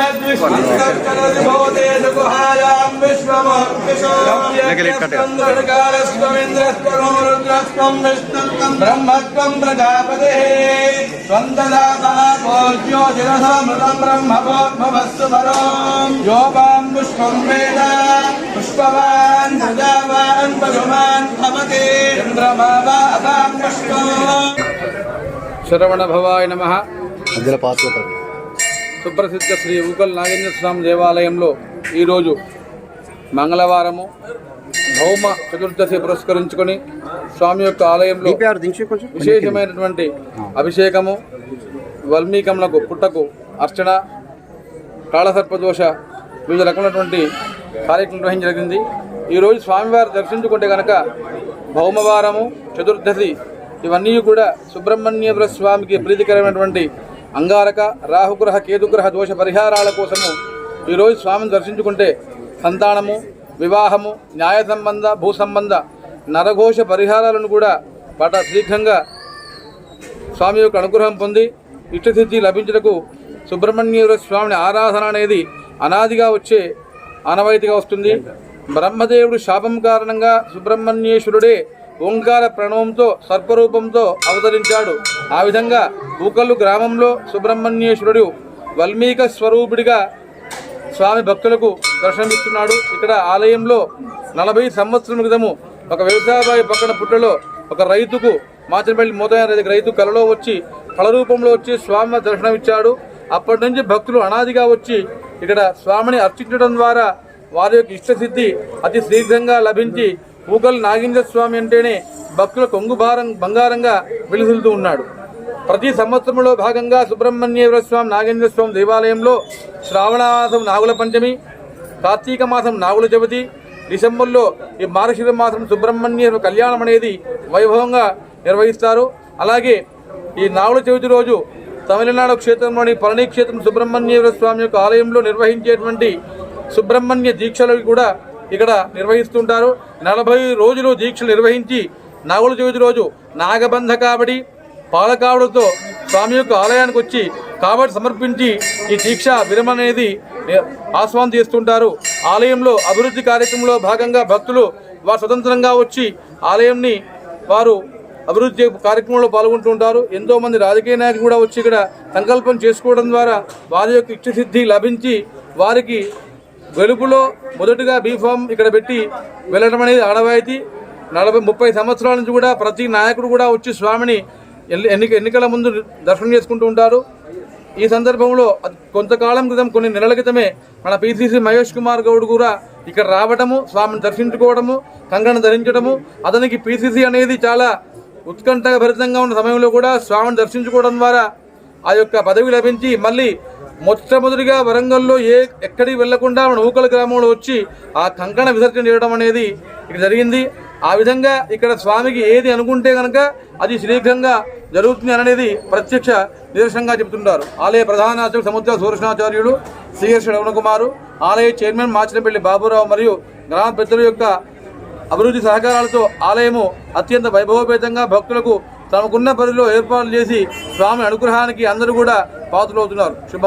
तद्विष्णुस्करभूतेषुहायां विश्वमोर्विशो चन्द्रकालस्त्वमिन्द्रस्त्वं रुद्रस्त्वं विष्णुत्वं ब्रह्मत्वं प्रजापतिः स्वन्ददाताभोज्यो दिनसमृतं ब्रह्मभोद्भवस्तु परो योगां पुष्पं वेद पुष्पवान् प्रजावान् पशुमान् भवति चन्द्रमा वा असां पुष्पम् శరవణ భవాయ నమ మధ్యలో పాస్ అవుతుంది సుప్రసిద్ధ శ్రీ ఊకల్ నాగేంద్ర స్వామి దేవాలయంలో ఈరోజు మంగళవారము భౌమ చతుర్దశి పురస్కరించుకొని స్వామి యొక్క ఆలయంలో విశేషమైనటువంటి అభిషేకము వల్మీకములకు పుట్టకు అర్చన కాళసర్పదోష వివిధ రకమైనటువంటి కార్యక్రమం నిర్వహించడం జరిగింది. ఈరోజు స్వామివారు దర్శించుకుంటే కనుక భౌమవారము చతుర్దశి ఇవన్నీ కూడా సుబ్రహ్మణ్యేశ్వర స్వామికి ప్రీతికరమైనటువంటి అంగారక రాహుగ్రహ కేతుగ్రహ దోష పరిహారాల కోసము ఈరోజు స్వామిని దర్శించుకుంటే సంతానము వివాహము న్యాయ సంబంధ భూ సంబంధ నరఘోష పరిహారాలను కూడా పట శీఘ్రంగా స్వామి యొక్క అనుగ్రహం పొంది ఇష్టసిద్ధి లభించుటకు సుబ్రహ్మణ్యేశ్వర స్వామిని ఆరాధన అనేది అనాదిగా వచ్చే ఆనవాయితీగా వస్తుంది. బ్రహ్మదేవుడు శాపం కారణంగా సుబ్రహ్మణ్యేశ్వరుడే ఓంకార ప్రణవంతో సర్పరూపంతో అవతరించాడు. ఆ విధంగా ఊకల్లు గ్రామంలో సుబ్రహ్మణ్యేశ్వరుడు వల్మీక స్వరూపుడిగా స్వామి భక్తులకు దర్శనమిస్తున్నాడు. ఇక్కడ ఆలయంలో నలభై సంవత్సరం క్రితము ఒక వ్యవసాయబాయి పక్కన పుట్టలో ఒక రైతుకు మాచనపల్లి మోతయ్య రైతు రైతు కలలో వచ్చి కళ రూపంలో వచ్చి స్వామి దర్శనమిచ్చాడు. అప్పటి నుంచి భక్తులు అనాదిగా వచ్చి ఇక్కడ స్వామిని అర్చించడం ద్వారా వారి యొక్క ఇష్టసిద్ధి అతి శీఘ్రంగా లభించి ఊకల్ నాగేంద్ర స్వామి అంటేనే భక్తుల కొంగు భారం బంగారంగా వెలుసులుతూ ఉన్నాడు. ప్రతి సంవత్సరంలో భాగంగా సుబ్రహ్మణ్యేశ్వర స్వామి నాగేంద్ర స్వామి దేవాలయంలో శ్రావణ మాసం నాగుల పంచమి కార్తీక మాసం నాగుల చవితి డిసెంబర్లో ఈ మార్గశిర మాసం సుబ్రహ్మణ్య కళ్యాణం అనేది వైభవంగా నిర్వహిస్తారు. అలాగే ఈ నాగుల చవితి రోజు తమిళనాడు క్షేత్రంలోని పళని క్షేత్రం సుబ్రహ్మణ్యేశ్వర స్వామి యొక్క ఆలయంలో నిర్వహించేటువంటి సుబ్రహ్మణ్య దీక్షలు కూడా ఇక్కడ నిర్వహిస్తుంటారు. నలభై రోజులు దీక్షలు నిర్వహించి నాగుల చవితి రోజు నాగబంధ కాబడి పాలకావుడితో స్వామి యొక్క ఆలయానికి వచ్చి కాబట్టి సమర్పించి ఈ దీక్ష విరమణ అనేది ఆస్వాదం చేస్తుంటారు. ఆలయంలో అభివృద్ధి కార్యక్రమంలో భాగంగా భక్తులు వారు స్వతంత్రంగా వచ్చి ఆలయంని వారు అభివృద్ధి కార్యక్రమంలో పాల్గొంటుంటారు. ఎంతోమంది రాజకీయ నాయకులు కూడా వచ్చి ఇక్కడ సంకల్పం చేసుకోవడం ద్వారా వారి యొక్క ఇష్టసిద్ధి లభించి వారికి వెలుపులో మొదటగా బీఫామ్ ఇక్కడ పెట్టి వెళ్ళడం అనేది ఆనవాయితీ నలభై ముప్పై సంవత్సరాల నుంచి కూడా ప్రతి నాయకుడు కూడా వచ్చి స్వామిని ఎన్నిక ఎన్నికల ముందు దర్శనం చేసుకుంటూ ఉంటారు. ఈ సందర్భంలో కొంతకాలం క్రితం కొన్ని నెలల క్రితమే మన పిసిసి మహేష్ కుమార్ గౌడ్ కూడా ఇక్కడ రావడము స్వామిని దర్శించుకోవడము కంగణ ధరించడము అతనికి పిసిసి అనేది చాలా ఉత్కంఠభరితంగా ఉన్న సమయంలో కూడా స్వామిని దర్శించుకోవడం ద్వారా ఆ యొక్క పదవి లభించి మళ్ళీ మొట్టమొదటిగా వరంగల్లో ఏ ఎక్కడికి వెళ్ళకుండా మన ఊకల గ్రామంలో వచ్చి ఆ కంకణ విసర్జన చేయడం అనేది ఇక్కడ జరిగింది. ఆ విధంగా ఇక్కడ స్వామికి ఏది అనుకుంటే కనుక అది శీఘ్రంగా జరుగుతుంది అనేది ప్రత్యక్ష నిదర్శనంగా చెబుతుంటారు. ఆలయ ప్రధాన సముద్ర సూర్యనాచార్యులు సిఎస్ రమణకుమారు ఆలయ చైర్మన్ మాచినపల్లి బాబురావు మరియు గ్రామ పెద్దల యొక్క అభివృద్ధి సహకారాలతో ఆలయము అత్యంత వైభవపేతంగా భక్తులకు తమకున్న పరిధిలో ఏర్పాట్లు చేసి స్వామి అనుగ్రహానికి అందరూ కూడా పాత్రలవుతున్నారు. శుభ